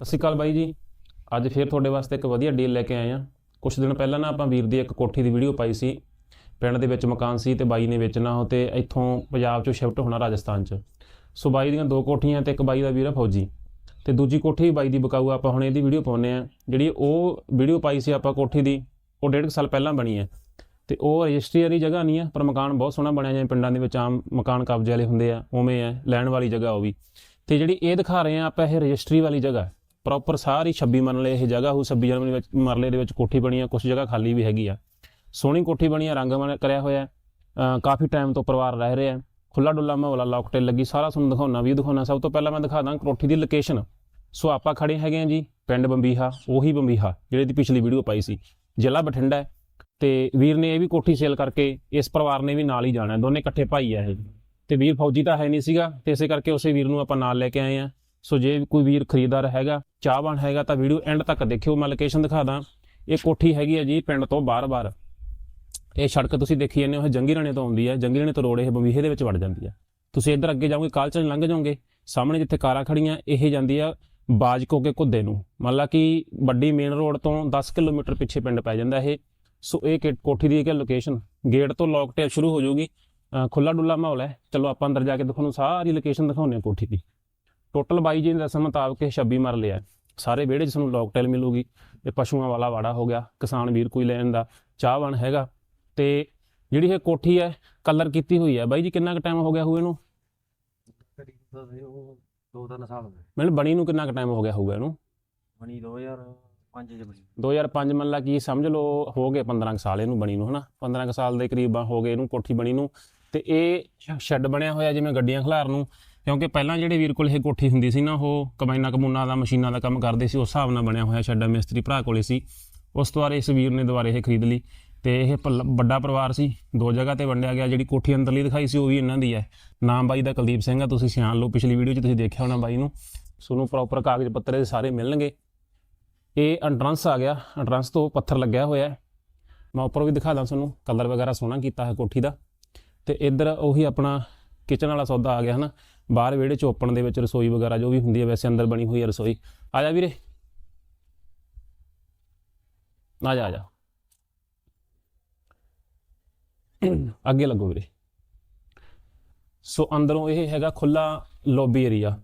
ਸਤਿ ਸ਼੍ਰੀ ਅਕਾਲ ਬਾਈ ਜੀ। ਅੱਜ ਫੇਰ ਤੁਹਾਡੇ ਵਾਸਤੇ ਇੱਕ ਵਧੀਆ ਡੀਲ ਲੈ ਕੇ ਆਏ ਆ ਕੁਝ ਦਿਨ ਪਹਿਲਾਂ ਨਾ ਆਪਾਂ ਵੀਰ ਦੀ ਇੱਕ ਕੋਠੀ ਦੀ ਵੀਡੀਓ ਪਾਈ ਸੀ। ਪਿੰਡ ਦੇ ਵਿੱਚ ਮਕਾਨ ਸੀ ਤੇ ਬਾਈ ਨੇ ਵੇਚਣਾ ਉਹ ਤੇ ਇੱਥੋਂ ਪੰਜਾਬ ਚੋਂ ਸ਼ਿਫਟ ਹੋਣਾ ਰਾਜਸਥਾਨ 'ਚ। ਸੋ ਬਾਈ ਦੀਆਂ ਦੋ ਕੋਠੀਆਂ ਤੇ ਇੱਕ ਬਾਈ ਦਾ ਵੀਰ ਆ ਫੌਜੀ। ਤੇ ਦੂਜੀ ਕੋਠੀ ਬਾਈ ਦੀ ਬਕਾਊ ਆਪਾਂ ਹੁਣ ਇਹਦੀ ਵੀਡੀਓ ਪਾਉਨੇ ਆ ਜਿਹੜੀ ਉਹ ਵੀਡੀਓ ਪਾਈ ਸੀ ਆਪਾਂ ਕੋਠੀ ਦੀ, ਉਹ ਡੇਢ ਕੁ ਸਾਲ ਪਹਿਲਾਂ ਬਣੀ ਹੈ। ਤੇ ਉਹ ਰਜਿਸਟਰੀ ਵਾਲੀ ਜਗ੍ਹਾ ਨਹੀਂ ਹੈ, ਪਰ ਮਕਾਨ ਬਹੁਤ ਸੋਹਣਾ ਬਣਿਆ ਜਿਵੇਂ ਪਿੰਡਾਂ ਦੇ ਵਿੱਚ ਆਮ ਮਕਾਨ ਕਬਜ਼ੇ ਵਾਲੇ ਹੁੰਦੇ ਆ, ਉਵੇਂ ਹੈ, ਲੈਣ ਵਾਲੀ ਜਗ੍ਹਾ ਉਹ ਵੀ। ਤੇ ਜਿਹੜੀ ਇਹ ਦਿਖਾ ਰਹੇ ਆ ਆਪਾਂ, ਇਹ ਰਜਿਸਟਰੀ ਵਾਲੀ ਜਗ੍ਹਾ ਪ੍ਰੋਪਰ ਸਾਰੀ 26 ਮਰਲੇ ਇਹ ਜਗ੍ਹਾ ਹੋ 26 ਜਨਵਰੀ ਵਿੱਚ ਮਰਲੇ ਦੇ ਵਿੱਚ ਕੋਠੀ ਬਣੀ ਆ ਕੁਝ ਜਗ੍ਹਾ ਖਾਲੀ ਵੀ ਹੈਗੀ ਆ। ਸੋਹਣੀ ਕੋਠੀ ਬਣੀ ਆ, ਰੰਗ ਬਣ ਕਰਿਆ ਹੋਇਆ ਕਾਫੀ ਟਾਈਮ ਤੋਂ ਪਰਿਵਾਰ ਰਹਿ ਰਿਹਾ ਹੈ। ਖੁੱਲਾ ਡੁੱਲਾ ਮਾਹੌਲ ਆ ਲੱਗੀ, ਸਾਰਾ ਤੁਹਾਨੂੰ ਦਿਖਾਉਣਾ ਵੀ ਦਿਖਾਉਣਾ ਸਭ ਤੋਂ ਪਹਿਲਾਂ ਮੈਂ ਦਿਖਾ ਦਾਂ ਕੋਠੀ ਦੀ ਲੋਕੇਸ਼ਨ ਸੋ ਆਪਾਂ ਖੜੇ ਹੈਗੇ ਆ ਜੀ, ਪਿੰਡ ਬੰਬੀਹਾ, ਉਹੀ ਬੰਬੀਹਾ, ਜਿਹੜੇ ਦੀ ਪਿਛਲੀ ਵੀਡੀਓ ਪਾਈ ਸੀ। ਜ਼ਿਲ੍ਹਾ ਬਠਿੰਡਾ ਹੈ। ਤੇ ਵੀਰ ਨੇ ਇਹ ਵੀ ਕੋਠੀ ਸੇਲ ਕਰਕੇ ਇਸ ਪਰਿਵਾਰ ਨੇ ਵੀ ਨਾਲ ਹੀ ਜਾਣਾ ਦੋਨੇ ਇਕੱਠੇ ਭਾਈ ਆ ਇਹ। ਤੇ ਵੀਰ ਫੌਜੀ ਤਾਂ ਹੈ ਨਹੀਂ ਸੀਗਾ, ਤੇ ਇਸੇ ਕਰਕੇ ਉਸੇ ਵੀਰ ਨੂੰ ਆਪਾਂ ਨਾਲ ਲੈ ਕੇ ਆਏ ਆ ਸੋ ਜੇ ਕੋਈ ਵੀਰ ਖਰੀਦਦਾਰ ਹੈਗਾ, ਚਾਹਵਾਨ ਹੈਗਾ, ਤਾਂ ਵੀਡੀਓ ਐਂਡ ਤੱਕ ਦੇਖਿਓ, ਮੈਂ ਲੋਕੇਸ਼ਨ ਦਿਖਾ ਦਾਂ। ਇਹ ਕੋਠੀ ਹੈਗੀ ਹੈ ਜੀ ਪਿੰਡ ਤੋਂ ਬਾਰ-ਬਾਰ। ਇਹ ਸੜਕ ਤੁਸੀਂ ਦੇਖੀ ਜਾਂਦੇ ਹੋ, ਇਹ ਜੰਗੀ ਰਾਣੇ ਤੋਂ ਆਉਂਦੀ ਹੈ ਜੰਗੀ ਰਾਣੇ ਤੋਂ ਰੋਡ ਇਹ ਬੰਬੀਹੇ ਦੇ ਵਿੱਚ ਵੜ ਜਾਂਦੀ ਹੈ ਤੁਸੀਂ ਇੱਧਰ ਅੱਗੇ ਜਾਓਗੇ ਕਾਲਚ ਲੰਘ ਜਾਓਗੇ, ਸਾਹਮਣੇ ਜਿੱਥੇ ਕਾਰਾਂ ਖੜੀਆਂ, ਇਹ ਜਾਂਦੀ ਆ ਬਾਜਕੋ ਕੇ ਕੁੱਦੇ ਨੂੰ। ਮੰਨ ਲਾ ਕਿ ਵੱਡੀ ਮੇਨ ਰੋਡ ਤੋਂ 10 ਕਿਲੋਮੀਟਰ ਪਿੱਛੇ ਪਿੰਡ ਪੈ ਜਾਂਦਾ ਇਹ। ਸੋ ਇਹ ਕਿ- ਕੋਠੀ ਦੀ ਇੱਕ ਲੋਕੇਸ਼ਨ ਗੇਟ ਤੋਂ ਲੌਕਟੇਲ ਸ਼ੁਰੂ ਹੋ ਜਾਊਗੀ। ਅਹ ਖੁੱਲਾ ਡੁੱਲਾ ਮਾਹੌਲ ਹੈ। ਚਲੋ ਆਪਾਂ ਅੰਦਰ ਜਾ ਕੇ ਤੁਹਾਨੂੰ ਸਾਰੀ ਲੋਕੇਸ਼ਨ ਦਿਖਾਉਂਦੇ ਹਾਂ ਕੋਠੀ ਦੀ। ਟੋਟਲ ਬਾਈ ਜੀ ਦੇ ਦੱਸਣ ਮੁਤਾਬਕ ਇਹ 26 ਮਰਲੇ ਆ ਸਾਰੇ ਵਿਹੜੇ 'ਚ ਤੁਹਾਨੂੰ ਲੌਕਟੇਲ ਮਿਲੂਗੀ ਇਹ ਪਸ਼ੂਆਂ ਵਾਲਾ ਵਾੜਾ ਹੋ ਗਿਆ ਕਿਸਾਨ ਵੀਰ ਕੋਈ ਲੈਣ ਦਾ ਚਾਹਵਾਨ ਹੈਗਾ। ਤੇ ਜਿਹੜੀ ਇਹ ਕੋਠੀ ਹੈ ਕਲਰ ਕੀਤੀ ਹੋਈ ਹੈ। ਬਾਈ ਜੀ ਕਿੰਨਾ ਕੁ ਟਾਈਮ ਹੋ ਗਿਆ ਹੋਊ ਇਹਨੂੰ? ਤਾਂ ਦੋ ਤਿੰਨ ਸਾਲ ਹੋ ਗਏ। ਮੈਨੂੰ ਬਣੀ ਨੂੰ ਕਿੰਨਾ ਕੁ ਟਾਈਮ ਹੋ ਗਿਆ ਹੋਊਗਾ ਇਹਨੂੰ? ਬਣੀ 2005 ਚ ਬਣੀ। 2005 ਮੰਨ ਲਾ ਕੀ ਸਮਝ ਲਓ ਹੋ ਗਏ 15 ਕੁ ਸਾਲ ਇਹਨੂੰ ਬਣੀ ਨੂੰ ਹਨਾ? 15 ਕੁ ਸਾਲ ਦੇ ਕਰੀਬ ਹੋ ਗਏ ਇਹਨੂੰ ਕੋਠੀ ਬਣੀ ਨੂੰ। ਤੇ ਇਹ ਸ਼ੈੱਡ ਬਣਿਆ ਹੋਇਆ ਜਿਵੇਂ ਗੱਡੀਆਂ ਖਿਲਾਰ ਨੂੰ। ਕਿਉਂਕਿ ਪਹਿਲਾਂ ਜਿਹੜੇ ਵੀਰ ਕੋਲ ਇਹ ਕੋਠੀ ਹੁੰਦੀ ਸੀ ਨਾ, ਉਹ ਕਮਾਈਨਾ ਕਮੂਨਾ ਦਾ, ਮਸ਼ੀਨਾਂ ਦਾ ਕੰਮ ਕਰਦੇ ਸੀ, ਉਸ ਹਿਸਾਬ ਨਾਲ ਬਣਿਆ ਹੋਇਆ ਸ਼ੈੱਡ ਮਿਸਤਰੀ ਭਰਾ ਕੋਲੇ ਸੀ। ਉਸ ਤੋਂ ਬਾਅਦ ਇਸ ਵੀਰ ਨੇ ਦੁਬਾਰੇ ਇਹ ਖਰੀਦ ਲਈ ਤੇ ਇਹ ਪਲ- ਵੱਡਾ ਪਰਿਵਾਰ ਸੀ। ਦੋ ਜਗ੍ਹਾ ਤੇ ਵੰਡਿਆ ਗਿਆ, ਜਿਹੜੀ ਕੋਠੀ ਅੰਦਰਲੀ ਦਿਖਾਈ ਸੀ, ਉਹ ਵੀ ਇਹਨਾਂ ਦੀ ਹੈ। ਨਾਮ ਬਾਈ ਦਾ ਕੁਲਦੀਪ ਸਿੰਘ ਆ, ਤੁਸੀਂ ਸਿਆਣ ਲਓ ਪਿਛਲੀ ਵੀਡੀਓ 'ਚ ਤੁਸੀਂ ਦੇਖਿਆ ਹੋਣਾ ਬਾਈ ਨੂੰ। ਤੁਹਾਨੂੰ ਪ੍ਰੋਪਰ ਕਾਗਜ਼ ਪੱਤਰ ਇਹਦੇ ਸਾਰੇ ਮਿਲਣਗੇ। ਇਹ ਐਂਟਰੈਂਸ ਆ ਗਿਆ ਐਂਟਰੈਂਸ ਤੋਂ ਪੱਥਰ ਲੱਗਿਆ ਹੋਇਆ ਹੈ। ਮੈਂ ਉੱਪਰ ਵੀ ਦਿਖਾ ਦਾਂ ਤੁਹਾਨੂੰ ਕਲਰ ਵਗੈਰਾ ਸੋਹਣਾ ਕੀਤਾ ਹੈ ਕੋਠੀ ਦਾ। ਤੇ ਇੱਧਰ ਉਹੀ ਆਪਣਾ ਕਿਚਨ ਵਾਲਾ ਸੌਦਾ ਆ ਗਿਆ, ਹਨਾ? ਬਾਹਰ ਵਿਹੜੇ ਚ ਓਪਨ ਦੇ ਵਿੱਚ ਰਸੋਈ ਵਗੈਰਾ ਜੋ ਵੀ ਹੁੰਦੀ ਹੈ, ਵੈਸੇ ਅੰਦਰ ਬਣੀ ਹੋਈ ਹੈ ਰਸੋਈ। ਆ ਜਾ ਵੀਰੇ। ਆ ਜਾ ਆ ਜਾ। ਅੱਗੇ ਲੱਗੋ ਵੀਰੇ। ਸੋ ਅੰਦਰੋਂ ਇਹ ਹੈਗਾ ਖੁੱਲਾ ਲੌਬੀ ਏਰੀਆ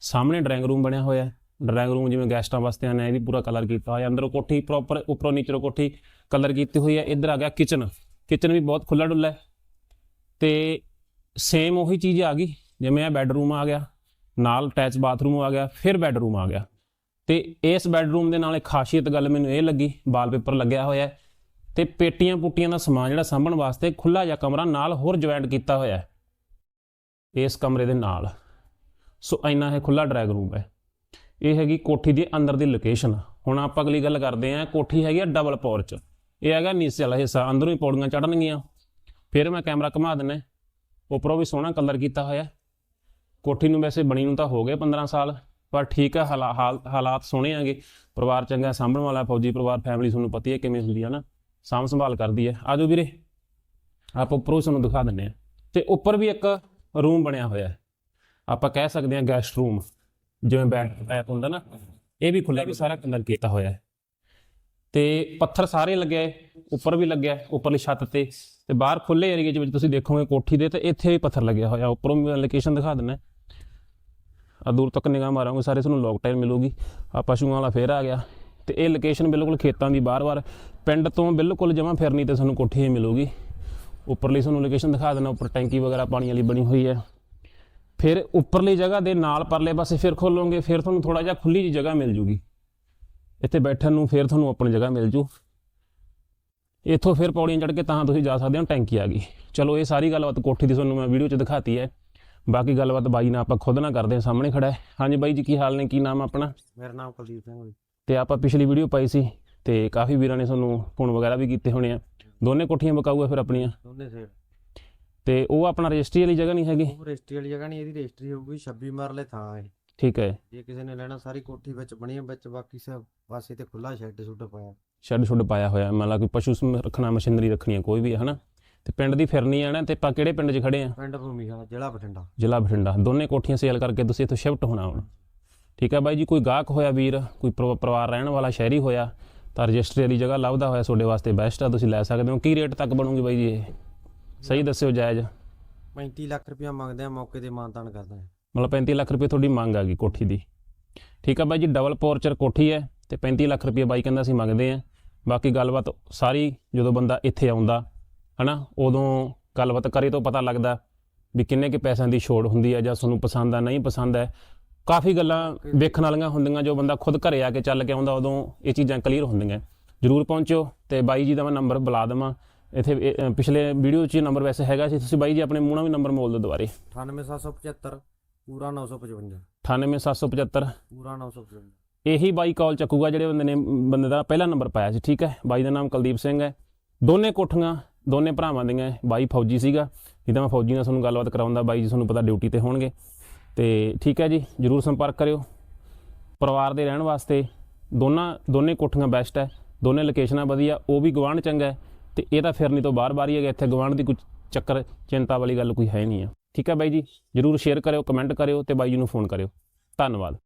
ਸਾਹਮਣੇ ਡਰਾਇੰਗ ਰੂਮ ਬਣਿਆ ਹੋਇਆ ਹੈ। ਡਰਾਇੰਗ ਰੂਮ ਜਿਵੇਂ ਗੈਸਟਾਂ ਵਾਸਤੇ ਆਨੇ ਇਹ ਵੀ ਪੂਰਾ ਕਲਰ ਕੀਤਾ ਹੋਇਆ। ਅੰਦਰੋਂ ਕੋਠੀ ਪ੍ਰੋਪਰ ਉੱਪਰੋਂ ਨੀਚੇੋਂ ਕੋਠੀ ਕਲਰ ਕੀਤੀ ਹੋਈ ਹੈ। ਇੱਧਰ ਆ ਗਿਆ ਕਿਚਨ ਕਿਚਨ ਵੀ ਬਹੁਤ ਖੁੱਲਾ ਡੁੱਲਾ ਹੈ। ਤੇ ਸੇਮ ਉਹੀ ਚੀਜ਼ ਆ ਗਈ। ਜਿਵੇਂ ਇਹ ਬੈੱਡਰੂਮ ਆ ਗਿਆ, ਨਾਲ ਅਟੈਚ ਬਾਥਰੂਮ ਆ ਗਿਆ, ਫਿਰ ਬੈੱਡਰੂਮ ਆ ਗਿਆ। ਤੇ ਇਸ ਬੈੱਡਰੂਮ ਦੇ ਨਾਲ ਇੱਕ ਖਾਸੀਅਤ ਗੱਲ ਮੈਨੂੰ ਇਹ ਲੱਗੀ ਵਾਲਪੇਪਰ ਲੱਗਿਆ ਹੋਇਆ ਹੈ, ਤੇ ਪੇਟੀਆਂ ਪੁੱਟੀਆਂ ਦਾ ਸਮਾਨ ਜਿਹੜਾ ਸਾਂਭਣ ਵਾਸਤੇ ਖੁੱਲਾ ਜਿਹਾ ਕਮਰਾ ਨਾਲ ਹੋਰ ਜੁਆਇੰਟ ਕੀਤਾ ਹੋਇਆ ਹੈ। ਇਸ ਕਮਰੇ ਦੇ ਨਾਲ। ਸੋ ਇੰਨਾ ਇਹ ਖੁੱਲਾ ਡਰੈਗ ਰੂਮ ਹੈ। ਇਹ ਹੈਗੀ ਕੋਠੀ ਦੀ ਅੰਦਰ ਦੀ ਲੋਕੇਸ਼ਨ ਹੁਣ ਆਪਾਂ ਅਗਲੀ ਗੱਲ ਕਰਦੇ ਆਂ ਕੋਠੀ ਹੈਗੀ ਆ ਡਬਲ ਪੋਰਚ ਇਹ ਹੈਗਾ ਨੀਚੇ ਵਾਲਾ ਹਿੱਸਾ, ਅੰਦਰੋਂ ਹੀ ਪੌੜੀਆਂ ਚੜਨਗੀਆਂ ਫਿਰ ਮੈਂ ਕੈਮਰਾ ਘੁਮਾ ਦਿੰਨਾ ਉੱਪਰੋਂ ਵੀ ਸੋਹਣਾ ਕਲਰ ਕੀਤਾ ਹੋਇਆ ਕੋਠੀ ਨੂੰ ਵੈਸੇ ਬਣੀ ਨੂੰ ਤਾਂ ਹੋ ਗਏ 15 ਸਾਲ, ਪਰ ਠੀਕ ਆ, ਹਾਲਾ- ਹਾਲ- ਹਾਲਾਤ ਸੋਹਣੇ ਆਗੇ। ਪਰਿਵਾਰ ਚੰਗਾ ਸਾਂਭਣ ਵਾਲਾ, ਫੌਜੀ ਪਰਿਵਾਰ ਫੈਮਿਲੀ ਤੁਹਾਨੂੰ ਪਤੀ ਹੈ ਕਿਵੇਂ ਹੁੰਦੀ ਹੈ ਨਾ ਸਾਂਭ ਸੰਭਾਲ ਕਰਦੀ ਹੈ। ਆਜੋ ਵੀਰੇ, ਆਪਾਂ ਉੱਪਰੋਂ ਤੁਹਾਨੂੰ ਦਿਖਾ ਦਿੰਨੇ ਆ ਤੇ ਉੱਪਰ ਵੀ ਇੱਕ ਰੂਮ ਬਣਿਆ ਹੋਇਆ ਹੈ। ਆਪਾਂ ਕਹਿ ਸਕਦੇ ਹਾਂ ਗੈਸਟ ਰੂਮ ਜਿਵੇਂ ਬੈਠ ਟਾਈਪ ਹੁੰਦਾ ਨਾ, ਇਹ ਵੀ ਖੁੱਲਾ ਵੀ ਸਾਰਾ ਕਲਰ ਕੀਤਾ ਹੋਇਆ ਹੈ। ਤੇ ਪੱਥਰ ਸਾਰੇ ਲੱਗਿਆ ਹੈ, ਉੱਪਰ ਵੀ ਲੱਗਿਆ ਹੈ, ਉੱਪਰਲੀ ਛੱਤ ਤੇ ਤੇ ਬਾਹਰ ਖੁੱਲੇ ਏਰੀਏ ਦੇ ਵਿੱਚ ਤੁਸੀਂ ਦੇਖੋਗੇ ਕੋਠੀ ਦੇ, ਤੇ ਇੱਥੇ ਵੀ ਪੱਥਰ ਲੱਗਿਆ ਹੋਇਆ। ਉੱਪਰੋਂ ਲੋਕੇਸ਼ਨ ਦਿਖਾ ਦਿੰਨਾ ਆ ਦੂਰ ਤੱਕ ਨਿਗਾਹ ਮਾਰਾਂਗੇ, ਸਾਰੇ ਤੁਹਾਨੂੰ ਲੋਕ ਟਾਈਲ ਮਿਲੂਗੀ। ਆ ਪਸ਼ੂਆਂ ਵਾਲਾ ਫੇਰ ਆ ਗਿਆ। ਤੇ ਇਹ ਲੋਕੇਸ਼ਨ ਬਿਲਕੁਲ ਖੇਤਾਂ ਦੀ ਬਾਰ-ਬਾਰ ਪਿੰਡ ਤੋਂ ਬਿਲਕੁਲ ਜਮਾ ਫਿਰਨੀ ਤੇ ਤੁਹਾਨੂੰ ਕੋਠੀ ਹੀ ਮਿਲੂਗੀ। ਉੱਪਰਲੀ ਤੁਹਾਨੂੰ ਲੋਕੇਸ਼ਨ ਦਿਖਾ ਦੇਣਾ, ਉੱਪਰ ਟੈਂਕੀ ਵਗੈਰਾ ਪਾਣੀ ਵਾਲੀ ਬਣੀ ਹੋਈ ਹੈ। ਫਿਰ ਉੱਪਰਲੀ ਜਗ੍ਹਾ ਦੇ ਨਾਲ ਪਰਲੇ ਪਾਸੇ ਫਿਰ ਖੋਲੋਗੇ, ਫਿਰ ਤੁਹਾਨੂੰ ਥੋੜਾ ਜਿਹਾ ਖੁੱਲੀ ਜਿਹੀ ਜਗ੍ਹਾ ਮਿਲ ਜੂਗੀ। ਇੱਥੇ ਬੈਠਣ ਨੂੰ ਫਿਰ ਤੁਹਾਨੂੰ ਆਪਣੀ ਜਗ੍ਹਾ ਮਿਲ ਜੂ। ਇੱਥੋਂ ਫਿਰ ਪੌੜੀਆਂ ਚੜ੍ਹ ਕੇ ਤਾਂ ਤੁਸੀਂ ਜਾ ਸਕਦੇ ਹੋ, ਟੈਂਕੀ ਆ ਗਈ। ਚਲੋ, ਇਹ ਸਾਰੀ ਗੱਲਬਾਤ ਕੋਠੀ ਦੀ ਤੁਹਾਨੂੰ ਮੈਂ ਵੀਡੀਓ 'ਚ ਦਿਖਾਤੀ ਹੈ। ਬਾਕੀ ਗੱਲਬਾਤ ਬਾਈ ਨਾਲ ਆਪਾਂ ਖੁਦ ਨਾਲ ਕਰਦੇ ਹਾਂ ਸਾਹਮਣੇ ਖੜਾ ਹੈ। ਹਾਂਜੀ ਬਾਈ ਜੀ ਕੀ ਹਾਲ ਨੇ? ਕੀ ਨਾਮ ਆਪਣਾ? ਮੇਰਾ ਨਾਮ ਕੁਲਦੀਪ ਸਿੰਘ ਜੀ। ਤੇ ਆਪਾਂ ਪਿਛਲੀ ਵੀਡੀਓ ਪਾਈ ਸੀ ਤੇ ਕਾਫੀ ਵੀਰਾਂ ਨੇ ਤੁਹਾਨੂੰ ਫੋਨ ਵਗੈਰਾ ਵੀ ਕੀਤੇ ਹੋਣੇ ਆ। ਦੋਨੇ ਕੋਠੀਆਂ ਬਕਾਊ ਆ ਫਿਰ ਆਪਣੀਆਂ? ਦੋਨੇ ਸੇਡ ਤੇ ਉਹ ਆਪਣਾ ਰਜਿਸਟਰੀ ਵਾਲੀ ਜਗ੍ਹਾ ਨਹੀਂ ਹੈਗੀ? ਉਹ ਰਜਿਸਟਰੀ ਵਾਲੀ ਜਗ੍ਹਾ ਨਹੀਂ ਇਹਦੀ ਰਜਿਸਟਰੀ ਹੋਊਗੀ 26 ਮਰਲੇ ਥਾਂ ਹੈ ਠੀਕ ਹੈ। ਜੇ ਕਿਸੇ ਨੇ ਲੈਣਾ ਸਾਰੀ ਕੋਠੀ ਵਿੱਚ ਬਣੀ ਹੈ ਵਿੱਚ ਬਾਕੀ ਸਭ ਪਾਸੇ ਤੇ ਖੁੱਲਾ ਸ਼ੈੱਡ ਸ਼ੁੱਡ ਪਾਇਆ। ਸ਼ੈੱਡ ਸ਼ੁੱਡ ਪਾਇਆ ਹੋਇਆ। ਮੰਨ ਲਾ ਕੋਈ ਪਸ਼ੂ ਸਮ- ਰੱਖਣਾ ਮਸ਼ੀਨਰੀ ਰੱਖਣੀ ਹੈ ਕੋਈ ਵੀ ਹੈ ਹਨਾ? ਤੇ ਪਿੰਡ ਦੀ ਫਿਰਨੀ ਆ ਨਾ ਤੇ ਆਪਾਂ ਕਿਹੜੇ ਪਿੰਡ 'ਚ ਖੜੇ ਆ? ਪਿੰਡ ਭੂਮੀਹਾ ਜ਼ਿਲ੍ਹਾ ਬਠਿੰਡਾ। ਜ਼ਿਲ੍ਹਾ ਬਠਿੰਡਾ। ਦੋਨੇ ਕੋਠੀਆਂ ਸੇਲ ਕਰਕੇ ਤੁਸੀਂ ਇੱਥੋਂ ਸ਼ਿਫਟ ਹੋਣਾ ਹੁਣ। ਠੀਕ ਹੈ ਬਾਈ ਜੀ ਕੋਈ ਗਾਹਕ ਹੋਇਆ ਵੀਰ? ਕੋਈ ਪਰਿ- ਪਰਿਵਾਰ ਰਹਿਣ ਵਾਲਾ ਸ਼ਹਿਰੀ ਹੋਇਆ? ਤਾਂ ਰਜਿਸਟਰੀ ਵਾਲੀ ਜਗ੍ਹਾ ਲੱਭਦਾ ਹੋਇਆ ਤੁਹਾਡੇ ਵਾਸਤੇ ਬੈਸਟ ਆ ਤੁਸੀਂ ਲੈ ਸਕਦੇ ਹੋ। ਕੀ ਰੇਟ ਤੱਕ ਬਣੂਗੀ ਬਾਈ ਜੀ ਇਹ? ਸਹੀ ਦੱਸਿਓ ਜਾਇਜ਼। 35 ਲੱਖ ਰੁਪਇਆ ਮੰਗਦੇ ਆ ਮੌਕੇ ਤੇ ਮਾਨਤਾਨ ਕਰਦਾ ਹੈ ਮਤਲਬ 35 ਲੱਖ ਰੁਪਏ ਤੁਹਾਡੀ ਮੰਗ ਆ ਗਈ ਕੋਠੀ ਦੀ। ਠੀਕ ਆ ਬਾਈ ਜੀ ਡਬਲ ਪੋਰਚਰ ਕੋਠੀ ਹੈ ਤੇ 35 ਲੱਖ ਰੁਪਏ ਬਾਈ ਕਹਿੰਦਾ ਅਸੀਂ ਮੰਗਦੇ ਆ। ਬਾਕੀ ਗੱਲਬਾਤ ਸਾਰੀ ਜਦੋਂ ਬੰਦਾ ਇੱਥੇ ਆਉਂਦਾ ਹਨਾ? ਉਦੋਂ ਗੱਲਬਾਤ ਕਰੇ ਤੋਂ ਪਤਾ ਲੱਗਦਾ ਵੀ ਕਿੰਨੇ ਕੁ ਪੈਸਿਆਂ ਦੀ ਛੋੜ ਹੁੰਦੀ ਹੈ ਜਾਂ ਤੁਹਾਨੂੰ ਪਸੰਦ ਆ ਨਹੀਂ ਪਸੰਦ ਹੈ ਕਾਫੀ ਗੱਲਾਂ ਵੇਖਣ ਵਾਲੀਆਂ ਹੁੰਦੀਆਂ ਜੋ ਬੰਦਾ ਖੁਦ ਘਰੇ ਆ ਕੇ ਚੱਲ ਕੇ ਆਉਂਦਾ ਉਦੋਂ ਇਹ ਚੀਜ਼ਾਂ ਕਲੀਅਰ ਹੁੰਦੀਆਂ। ਜਰੂਰ ਪਹੁੰਚਿਓ ਤੇ ਬਾਈ ਜੀ ਦਾ ਮੈਂ ਨੰਬਰ ਬੁਲਾ ਦੇਵਾਂ। ਇੱਥੇ ਪਿਛਲੇ ਵੀਡੀਓ 'ਚ ਨੰਬਰ ਵੈਸੇ ਹੈਗਾ ਸੀ। ਤੁਸੀਂ ਬਾਈ ਜੀ ਆਪਣੇ ਮੂੰਹ ਵੀ ਨੰਬਰ ਬੋਲ ਦਿਓ ਦੁਬਾਰੇ। 98775 ਪੂਰਾ 955 98775 ਪੂਰਾ 955 ਇਹੀ ਬਾਈ ਕਾਲ ਚੱਕੂਗਾ ਜਿਹੜੇ ਬੰਦੇ ਨੇ ਬੰਦੇ ਦਾ ਪਹਿਲਾ ਨੰਬਰ ਪਾਇਆ ਸੀ ਠੀਕ ਹੈ? ਬਾਈ ਦਾ ਨਾਮ ਕੁਲਦੀਪ ਸਿੰਘ ਹੈ। ਦੋਨੇ ਕੋਠੀਆਂ ਦੋਨੇ ਭਰਾਵਾਂ ਦੀਆਂ ਬਾਈ ਫੌਜੀ ਸੀਗਾ ਨਹੀਂ ਤਾਂ ਮੈਂ ਫੌਜੀ ਨਾਲ ਤੁਹਾਨੂੰ ਗੱਲਬਾਤ ਕਰਾਉਂਦਾ ਬਾਈ ਜੀ ਤੁਹਾਨੂੰ ਪਤਾ ਡਿਊਟੀ ਤੇ ਹੋਣਗੇ। ਤੇ ਠੀਕ ਹੈ ਜੀ, ਜਰੂਰ ਸੰਪਰਕ ਕਰਿਓ। ਪਰਿਵਾਰ ਦੇ ਰਹਿਣ ਵਾਸਤੇ ਦੋਨਾਂ, ਦੋਨੇ ਕੋਠੀਆਂ ਬੈਸਟ ਹੈ, ਦੋਨੇ ਲੋਕੇਸ਼ਨਾਂ ਵਧੀਆ, ਉਹ ਵੀ ਗਵਾਂਢ ਚੰਗਾ ਹੈ, ਤੇ ਇਹ ਤਾਂ ਫਿਰਨੀ ਤੋਂ ਬਾਹਰ-ਬਾਹਰ ਹੀ ਹੈਗਾ, ਇੱਥੇ ਗਵਾਂਢ ਦੀ ਕੋਈ ਚੱਕਰ, ਚਿੰਤਾ ਵਾਲੀ ਗੱਲ ਕੋਈ ਹੈ ਨਹੀਂ ਆ। ਠੀਕ ਹੈ ਬਾਈ ਜੀ, ਜਰੂਰ ਸ਼ੇਅਰ ਕਰਿਓ ਕਮੈਂਟ ਕਰਿਓ ਤੇ ਬਾਈ ਜੀ ਨੂੰ ਫੋਨ ਕਰਿਓ। ਧੰਨਵਾਦ।